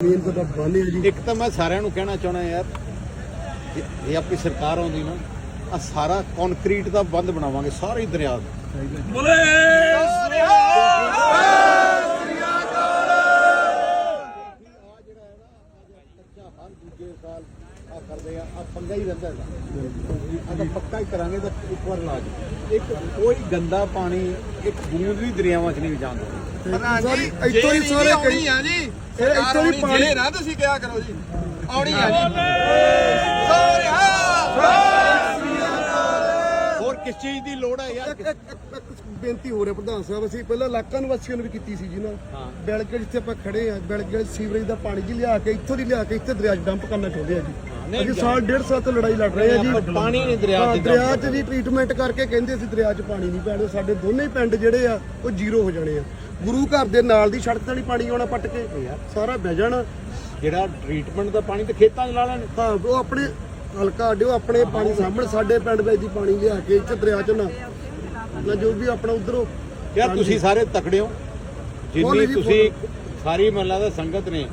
Main ਤਾਂ ਬਾਨੇ ਜੀ। ਇੱਕ ਤਾਂ ਮੈਂ ਸਾਰਿਆਂ ਨੂੰ ਕਹਿਣਾ ਚਾਹਣਾ ਯਾਰ ਜੇ ਆਪਣੀ ਸਰਕਾਰ ਆਉਂਦੀ ਨਾ ਆ ਸਾਰਾ ਕੰਕਰੀਟ ਦਾ ਬੰਦ ਬਣਾਵਾਂਗੇ ਸਾਰੇ ਹੀ ਦਰਿਆ ਦਾ। ਹਰ ਦੂਜੇ ਸਾਲ ਆ ਕਰਦੇ ਆ ਆ ਪੰਗਾ ਹੀ ਰਹਿੰਦਾ ਹੈਗਾ। ਤਾਂ ਪੱਕਾ ਹੀ ਕਰਾਂਗੇ ਤਾਂ ਇੱਕ ਵਾਰ ਇਲਾਜ। ਇੱਕ ਕੋਈ ਗੰਦਾ ਪਾਣੀ ਇੱਕ ਬੂੰਦ ਵੀ ਦਰਿਆਵਾਂ 'ਚ ਨਹੀਂ ਜਾਣ ਦਿੰਦੇ। ਪ੍ਰਧਾਨ ਜੀ ਇੱਥੋਂ ਹੀ ਸਾਰੇ ਆਉਣੀ ਆ ਜੀ ਇਹ ਇੱਥੋਂ ਹੀ ਪਾਣੀ ਜੇ ਨਾ ਤੁਸੀਂ ਕਿਹਾ ਕਰੋ ਜੀ। ਆਉਣੀ ਆ ਜੀ। ਸੋਰਿਆ ਹੋਰ ਕਿਸ ਚੀਜ਼ ਦੀ ਲੋੜ ਹੈ ਯਾਰ? ਬੇਨਤੀ ਹੋ ਰਿਹਾ ਪ੍ਰਧਾਨ ਸਾਹਿਬ ਅਸੀਂ ਪਹਿਲਾਂ ਇਲਾਕਾ ਨਿਵਾਸੀਆਂ ਨੂੰ ਵੀ ਕੀਤੀ ਸੀ ਜੀ ਨਾ। ਬੈਲਗੜ ਜਿੱਥੇ ਆਪਾਂ ਖੜੇ ਆ ਬੈਲਗੜ ਸੀਵਰੇਜ ਦਾ ਪਾਣੀ ਜੀ ਲਿਆ ਕੇ ਇੱਥੋਂ ਦੀ ਲਿਆ ਕੇ ਇੱਥੇ ਦਰਿਆ 'ਚ ਡੰਪ ਕਰਨਾ ਚਾਹੁੰਦੇ ਆ ਜੀ। ਅਸੀਂ ਸਾਲ ਡੇਢ ਸਾਲ ਤੋਂ ਲੜਾਈ ਲੜ ਰਹੇ ਆ ਜੀ। ਪਾਣੀ ਨਹੀਂ ਦਰਿਆ 'ਚ ਦਰਿਆ 'ਚ ਜੀ ਟ੍ਰੀਟਮੈਂਟ ਕਰਕੇ ਕਹਿੰਦੇ ਅਸੀਂ ਦਰਿਆ 'ਚ ਪਾਣੀ ਨਹੀਂ ਪੈਣਾ। ਸਾਡੇ ਦੋਨੇ ਪਿੰਡ ਜਿਹੜੇ ਆ ਉਹ ਜ਼ੀਰੋ ਹੋ ਜਾਣੇ ਆ। ਗੁਰੂ ਘਰ ਦੇ ਨਾਲ ਦੀ ਸੜਕ ਤੇ ਨਹੀਂ ਪਾਣੀ ਆਉਣਾ ਪੱਟ ਕੇ। ਸਾਰਾ ਬਹਿ ਜਾਣਾ। ਜਿਹੜਾ ਟ੍ਰੀਟਮੈਂਟ ਦਾ ਪਾਣੀ ਤੇ ਖੇਤਾਂ 'ਚ ਲਾ ਲੈਣ। ਹਾਂ ਉਹ ਆਪਣੇ ਹਲਕਾ ਅੱਡਿਓ ਆਪਣੇ ਪਾਣੀ ਸਾਹਮਣੇ ਸਾਡੇ ਪਿੰਡ ਵਿੱਚ ਦੀ ਪਾਣੀ ਲਿਆ ਕੇ ਇੱਥੇ ਦਰਿਆ 'ਚ ਨਾ। ਨਾ ਜੋ ਵੀ ਆਪਣਾ ਉਧਰੋਂ। ਯਾਰ ਤੁਸੀਂ ਸਾਰੇ ਤਕੜੇ ਹੋ। ਜਿੰਨੀ ਤੁਸੀਂ ਸਾਰੀ ਮਹੱਲਾ ਦਾ ਸੰਗਤ ਨੇ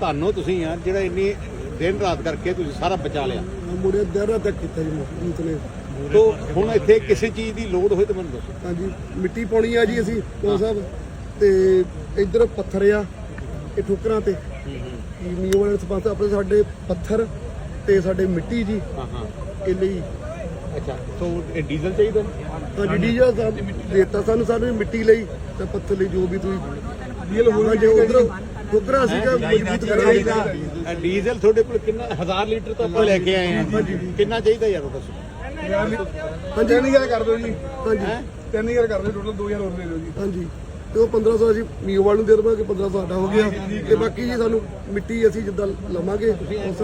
ਤੁਹਾਨੂੰ ਤੁਸੀਂ ਯਾਰ ਜਿਹੜਾ ਇੰਨੀ ਦਿਨ ਰਾਤ ਕਰਕੇ ਤੁਸੀਂ ਸਾਰਾ ਬਚਾ ਲਿਆ। ਮੁੜੇ ਦਰਾ ਤੱਕ ਕੀਤਾ ਜੀ ਮੂਤ ਨੇ ਤੋ ਹੁਣ ਇੱਥੇ ਕਿਸੇ ਚੀਜ਼ ਦੀ ਲੋੜ ਹੋਏ ਤਾਂ ਮੈਨੂੰ ਦੱਸੋ। ਹਾਂਜੀ ਮਿੱਟੀ ਪਾਉਣੀ ਆ ਜੀ ਅਸੀਂ ਕੋ ਸਾਹਿਬ। ਤੇ ਇੱਧਰ ਪੱਥਰ ਆ ਇਹ ਠੋਕਰਾਂ ਤੇ। ਨੀਓ ਵਾਲੇ ਸਪਾਂਸ ਆਪਣੇ ਸਾਡੇ ਪੱਥਰ ਤੇ ਸਾਡੇ ਮਿੱਟੀ ਜੀ। ਹਾਂ ਹਾਂ। ਇਹ ਲਈ। ਅੱਛਾ ਤੋ ਇਹ ਡੀਜ਼ਲ ਚਾਹੀਦਾ ਹਾਂਜੀ ਡੀਜਾ ਸਾਹਿਬ ਦੇਤਾ ਸਾਨੂੰ ਸਾਨੂੰ ਮਿੱਟੀ ਲਈ। ਤੇ ਪੱਥਰ ਲਈ ਜੋ ਵੀ ਤੁਸੀਂ ਡੀਲ ਹੋਣਾ ਜੇ ਉਧਰ। ਠੋਕਰਾਂ ਸੀਗਾ ਮਜ਼ਬੂਤ ਕਰਾਂਗੇ। ਇਹ ਡੀਜ਼ਲ ਤੁਹਾਡੇ ਕੋਲ ਕਿੰਨਾ 1000 ਲੀਟਰ ਤਾਂ ਆਪਾਂ ਲੈ ਕੇ ਆਏ ਹਾਂ ਕਿੰਨਾ ਚਾਹੀਦਾ ਯਾਰ ਉਹ ਦੱਸੋ? ਹਾਂਜੀ। ਤਿੰਨ ਹਜ਼ਾਰ ਕਰ ਦਿਓ ਜੀ। ਹਾਂਜੀ। ਤਿੰਨ ਹਜ਼ਾਰ ਕਰ ਦਿਓ ਟੋਟਲ 2000 ਹੋਰ ਦੇ ਦਿਓ ਜੀ। ਹਾਂਜੀ। ਤੇ ਉਹ 1500 ਅਸੀਂ ਮੀਓ ਵਾਲ ਨੂੰ ਦੇ ਦੇਵਾਂਗੇ 1500 ਸਾਡਾ ਹੋ ਗਿਆ। ਤੇ ਬਾਕੀ ਜੀ ਸਾਨੂੰ ਮਿੱਟੀ ਅਸੀਂ ਜਿੱਦਾਂ ਲਵਾਂਗੇ ਉਸ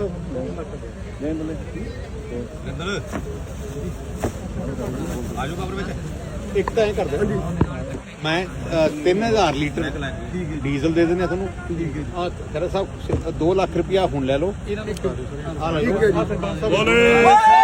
ਇੱਕ ਤਾਂ ਇਹ ਕਰਦੇ। ਮੈਂ ਅ, 3000 ਲੀਟਰ ਡੀਜ਼ਲ ਦੇ ਦਿੰਦੇ ਆ ਤੁਹਾਨੂੰ। ਆ ਖਰਾ ਸਾਹਿਬ 2 ਲੱਖ ਰੁਪਇਆ ਹੁਣ ਲੈ ਲਓ। ਆ ਲੈ ਠੀਕ ਹੈ ਲਓ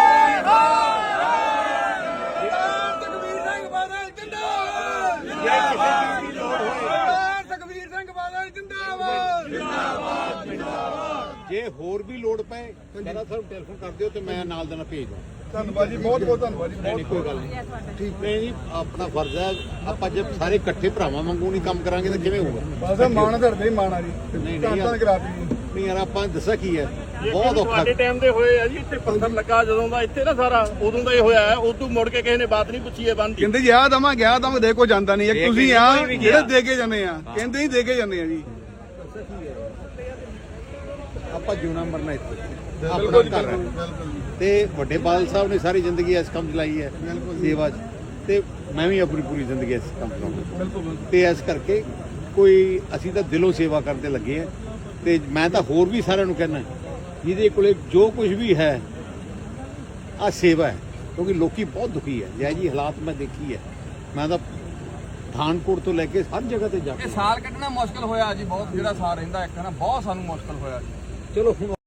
ਹੋਰ ਵੀ ਲੋੜ ਪਏ ਖਰਾ ਸਾਹਿਬ ਟੈਲੀਫੋਨ ਕਰ ਦਿਓ ਤੇ ਮੈਂ ਨਾਲ ਦੇ ਨਾਲ ਭੇਜ ਦਵਾਂ ਧੰਨਵਾਦ ਜੀ ਬਹੁਤ ਬਹੁਤ ਧੰਨਵਾਦ ਜੀ ਨਹੀਂ ਨਹੀਂ ਕੋਈ ਗੱਲ ਨਹੀਂ। ਠੀਕ। ਨਹੀਂ ਜੀ ਆਪਣਾ ਫਰਜ਼ ਹੈ ਆਪਾਂ ਜੇ ਸਾਰੇ ਇਕੱਠੇ ਭਰਾਵਾਂ ਵਾਂਗੂ ਨਹੀਂ ਕੰਮ ਕਰਾਂਗੇ ਤਾਂ ਕਿਵੇਂ ਹੋਊਗਾ? ਬਸ ਮਾਣ ਧਰਦੇ ਹੀ ਮਾਣ ਆ ਜੀ। ਨਹੀਂ। ਧੰਨ ਕਰਾਤੀ ਜੀ। ਨਹੀਂ ਯਾਰ ਆਪਾਂ ਦੱਸਿਆ ਕੀ ਹੈ? ਬਹੁਤ ਔਖਾ। ਤੁਹਾਡੇ ਟਾਈਮ ਦੇ ਹੋਏ ਆ ਜੀ ਇੱਥੇ ਪੱਥਰ ਲੱਗਾ ਜਦੋਂ ਦਾ ਇੱਥੇ ਨਾ ਸਾਰਾ ਉਦੋਂ ਦਾ ਇਹ ਹੋਇਆ ਹੈ ਉਦੋਂ ਮੁੜ ਕੇ ਕਿਸੇ ਨੇ ਬਾਤ ਨਹੀਂ ਪੁੱਛੀ ਇਹ ਬੰਦ ਦੀ ਕਹਿੰਦੇ ਯਾ ਦਮਾ ਗਿਆ ਦਮ ਦੇ ਕੋ ਜਾਂਦਾ ਨਹੀਂ ਦੇ ਇੱਕ ਤੁਸੀਂ ਨਹੀਂ, ਆ। ਜਿਹੜੇ ਦੇ ਕੇ ਜਾਂਦੇ ਆ ਕਹਿੰਦੇ ਹੀ ਦੇ ਕੇ ਜਾਂਦੇ ਆ ਜੀ। ਆਪਾਂ ਜਿਉਣਾ ਮਰਨਾ ਇੱਥੇ। ਆਪਣਾ ਘਰ ਹੈ ਤੇ ਵੱਡੇ ਬਾਦਲ ਸਾਹਿਬ ਨੇ ਸਾਰੀ ਜ਼ਿੰਦਗੀ ਇਸ ਕੰਮ 'ਚ ਲਾਈ ਹੈ ਸੇਵਾ 'ਚ। ਤੇ ਮੈਂ ਵੀ ਆਪਣੀ ਪੂਰੀ ਜ਼ਿੰਦਗੀ ਇਸ ਕੰਮ 'ਚ ਲਾਉਂਗਾ ਤੇ ਇਸ ਕਰਕੇ ਕੋਈ ਅਸੀਂ ਤਾਂ ਦਿਲੋਂ ਸੇਵਾ ਕਰਦੇ ਲੱਗੇ ਆ ਤੇ ਮੈਂ ਤਾਂ ਹੋਰ ਵੀ ਸਾਰਿਆਂ ਨੂੰ ਕਹਿਣਾ ਜਿਹਦੇ ਕੋਲੇ ਜੋ ਕੁਝ ਵੀ ਹੈ ਆ ਸੇਵਾ ਹੈ। ਕਿਉਂਕਿ ਲੋਕੀ ਬਹੁਤ ਦੁਖੀ ਹੈ। ਜੈ ਜੀ ਹਾਲਾਤ ਮੈਂ ਦੇਖੀ ਹੈ। ਮੈਂ ਤਾਂ ਪਠਾਨਕੋਟ ਤੋਂ ਲੈ ਕੇ ਹਰ ਜਗ੍ਹਾ ਤੇ ਜਾ ਕੇ ਇਹ ਸਾਲ ਕੱਢਣਾ ਮੁਸ਼ਕਲ ਹੋਇਆ ਜੀ ਬਹੁਤ ਜਿਹੜਾ ਸਾਲ ਰਹਿੰਦਾ ਇੱਕ ਨਾ? ਬਹੁਤ ਸਾਨੂੰ ਮੁਸ਼ਕਲ ਹੋਇਆ ਜੀ। ਚਲੋ ਹੁਣ